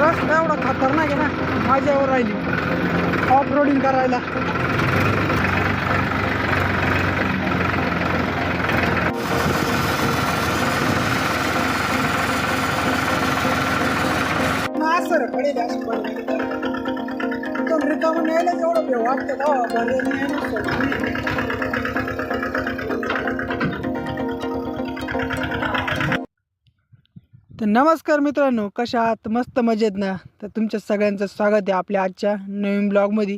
रस्ता एवढा खतरनाक आहे ना माझ्यावर राहिली. ऑफ रोडिंग करायला सर पडेल अशी पडेल एकदम रिकामं न्यायला एवढं वाटतं का बरे तर नमस्कार मित्रांनो कशा आहात? मस्त मजेत ना? तर तुमच्या सगळ्यांचं स्वागत आहे आपल्या आजच्या नवीन ब्लॉगमध्ये.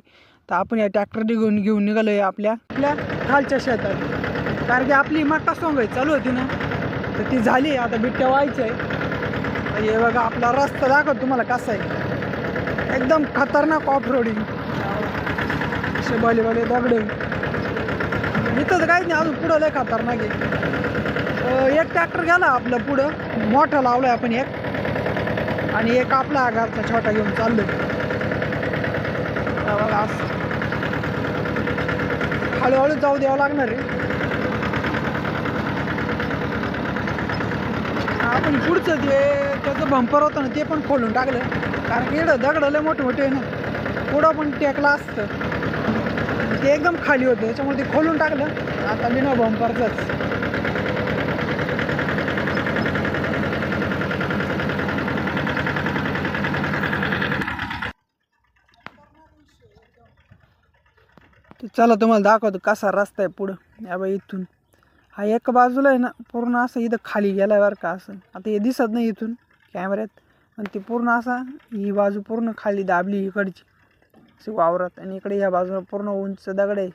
तर आपण या ट्रॅक्टर घेऊन घेऊन निघालो आहे आपल्या आपल्या खालच्या शेतात. कारण की आपली मक्का सोंग चालू होती ना? तर ती झाली आता बिट्ट्या व्हायचं आहे तर हे बघा आपला रस्ता दाखव तुम्हाला कसा आहे. एकदम खतरनाक ऑफ रोडिंग असे भले भले दगडे. इथं तर काहीच नाही अजून पुढं लय खतरनाक आहे. एक ट्रॅक्टर गेला आपलं पुढं. मोठं लावलं आपण एक. आणि एक आपला आगारचा छोटा घेऊन चाललो बघा असं. हळूहळू जाऊ द्यावं लागणार आहे. आपण पुढचं जे त्याचं बंपर होतं ना ते पण खोलून टाकलं. कारण की इकडं दगडलं मोठे मोठे आहे ना. पुढं पण टेकला असतं. ते एकदम खाली होतं. त्याच्यामुळे ते खोलून टाकलं. आता बिना बंपरचंच चला तुम्हाला दाखवतो कसा रस्ता आहे पुढं. या बाई इथून. हा एक बाजूला आहे ना पूर्ण असं इथं खाली गेला बरं का असं. आता हे दिसत नाही इथून कॅमेऱ्यात पण ती पूर्ण असा ही बाजू पूर्ण खाली दाबली इकडची. अशी वावरात. आणि इकडे या बाजूला पूर्ण उंच दगड आहे.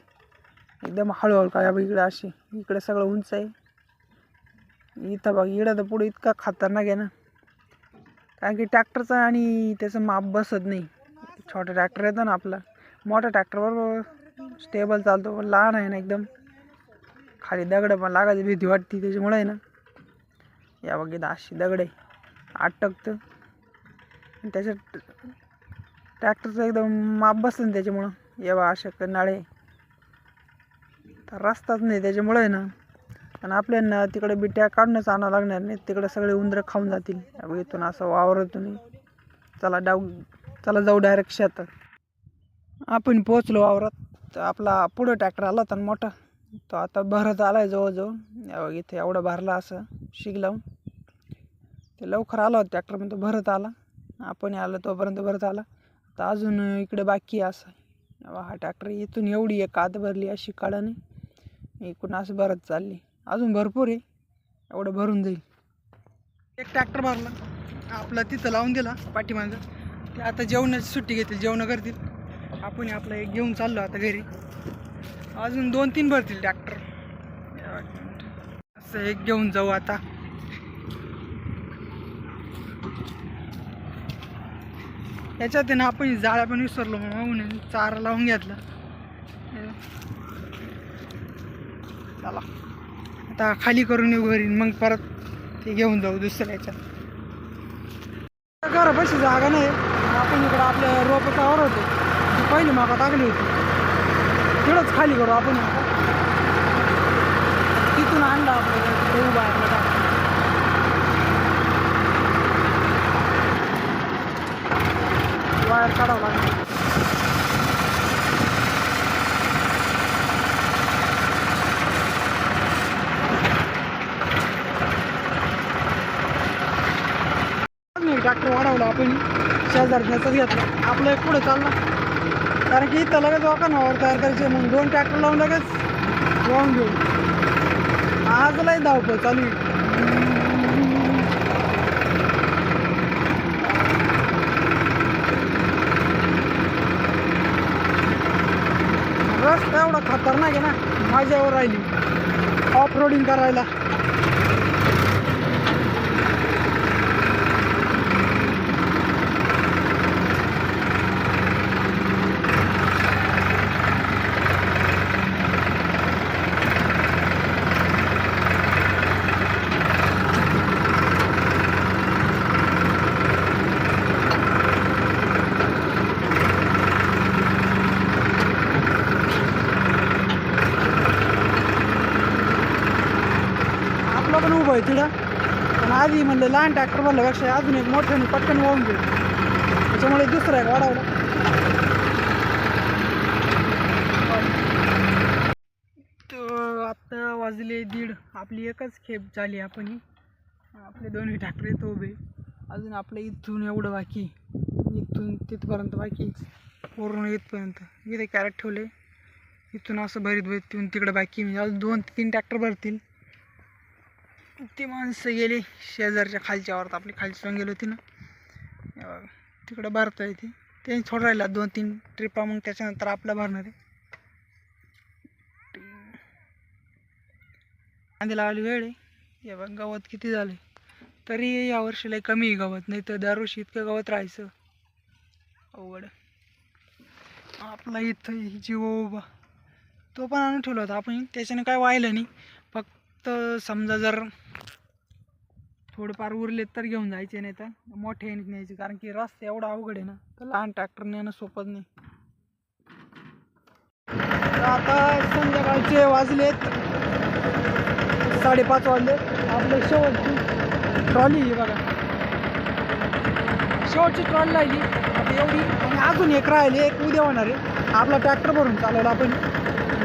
एकदम हळूहळू काय बाई इकडे अशी. इकडे सगळं उंच आहे. इथं बघ इकडं तर पुढे इतका खतरनाक आहे ना. कारण की ट्रॅक्टरचं आणि त्याचं माप बसत नाही. छोटा ट्रॅक्टर येतो ना आपला. मोठा ट्रॅक्टरबरोबर स्टेबल चालतो पण लहान आहे ना एकदम. खाली दगड पण लागायची भीती वाटते त्याच्यामुळे आहे ना. या बघित अशी दगड आहे. आणि त्याच्यात ट्रॅक्टरचं एकदम माप बसलं ना त्याच्यामुळं. या बा अशा नाळे तर रस्ताच नाही त्याच्यामुळे आहे ना. आणि आपल्याला तिकडे बिट्या काढूनच आणावं लागणार नाही तिकडे सगळे उंदरं खाऊन जातील. या इथून असं वावरतून चला डाऊ चला जाऊ डायरेक्ट शेतात. आपण पोचलो वावरात. तर आपला पुढं ट्रॅक्टर आला होता ना मोठा तो आता भरत आला आहे जवळजवळ. या इथे एवढा भरला असं शिग लावून ते लवकर आला होता ट्रॅक्टर पण तो भरत आला. आपण आलो तोपर्यंत भरत आला. तर अजून इकडे बाकी असं. हा ट्रॅक्टर इथून एवढी एक आत भरली अशी काळाने इकडून असं भरत चालली. अजून भरपूर आहे. एवढं भरून जाईल. एक ट्रॅक्टर भरला. आपला तिथं लावून दिला पाठीमागं. ते आता जेवणाची सुट्टी घेतील जेवणं करतील. आपण आपलं एक घेऊन चाललो आता घरी. अजून दोन तीन भरतील ट्रॅक्टर असं एक घेऊन जाऊ आता. याच्यात आहे ना आपण जाळ्या पण विसरलो म्हणून चारा लावून घेतला. चला. आता खाली करून येऊ घरी मग परत ते घेऊन जाऊ दुसऱ्या याच्यात. घरापाशी जागा नाही. आपण इकडं आपल्या रोपटावर होतो. पहिली माका टाकली होती. तिकडंच खाली करू आपण. तिथून आणला आपल्याला उभा आहे वायर काढावं लागेल. ट्रॅक्टर वाढवला आपण. शेजारच्याचाच घेतला. आपलं एक पुढे चालला. कारण की इथं लगेच वाकण वावर तयार करायचे मग दोन ट्रॅक्टर लावून लगेच वाहून घेऊ आज लय धावपळ चालू रस्ता एवढा खतरनाक आहे ना माझ्यावर राहिली. ऑफ रोडिंग करायला आपलं पण उभं आहे तिथं पण आधी म्हणलं लहान ट्रॅक्टर भरल्यापेक्षा अजून एक मोठ्याने पटकन वाहून घेऊ. त्याच्यामुळे दुसरा एक वाढवला आत्ता वाजले दीड. आपली एकच खेप झाली आपण. ही आपले दोन्ही ट्रॅक्टर येतो उभे. अजून आपल्या इथून एवढं बाकी. इथून तिथपर्यंत बाकी. पूर्ण इथपर्यंत. इथे कॅरेट ठेवले. इथून असं भरीत भरीत तिथून तिकडं बाकी. म्हणजे अजून दोन तीन ट्रॅक्टर भरतील. ती माणसं गेली शेजारच्या खालच्या वरात. आपली खालची पण गेली होती ना. तिकडं भरता येते त्यांनी थोडं राहिला दोन तीन ट्रिपा मग त्याच्यानंतर आपलं भरणार आहे. कांदे लावली वेळ आहे. या बघ गवत किती झाले तरी या वर्षीला कमी आहे गवत नाही तर दरवर्षी इतकं गवत राहायचं. अवघड. आपला इथं जीव उभा. तो पण आणून ठेवला होता. आपण त्याच्याने काय व्हायला नाही. समजा जर थोडेफार उरले तर घेऊन जायचे नाही तर मोठे याने न्यायचे. कारण की रस्ता एवढा अवघड आहे ना तर लहान ट्रॅक्टर नेणं सोपत नाही. तर आता संध्याकाळचे वाजलेत. साडेपाच वाजले. आपलं शेवटची ट्रॉली आहे बघा. शेवटची ट्रॉली राहिली आता एवढी आणि अजून एक राहिली एक उद्या होणार आहे. आपला ट्रॅक्टर भरून चालवला आपण.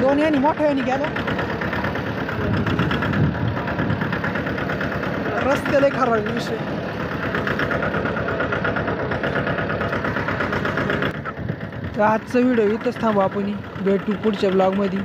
दोन यानी मोठ्या यानी गेला. रस्त्याला खराब विषय. तर आजचा व्हिडिओ इथंच थांबू आपण भेटू पुढच्या ब्लॉगमध्ये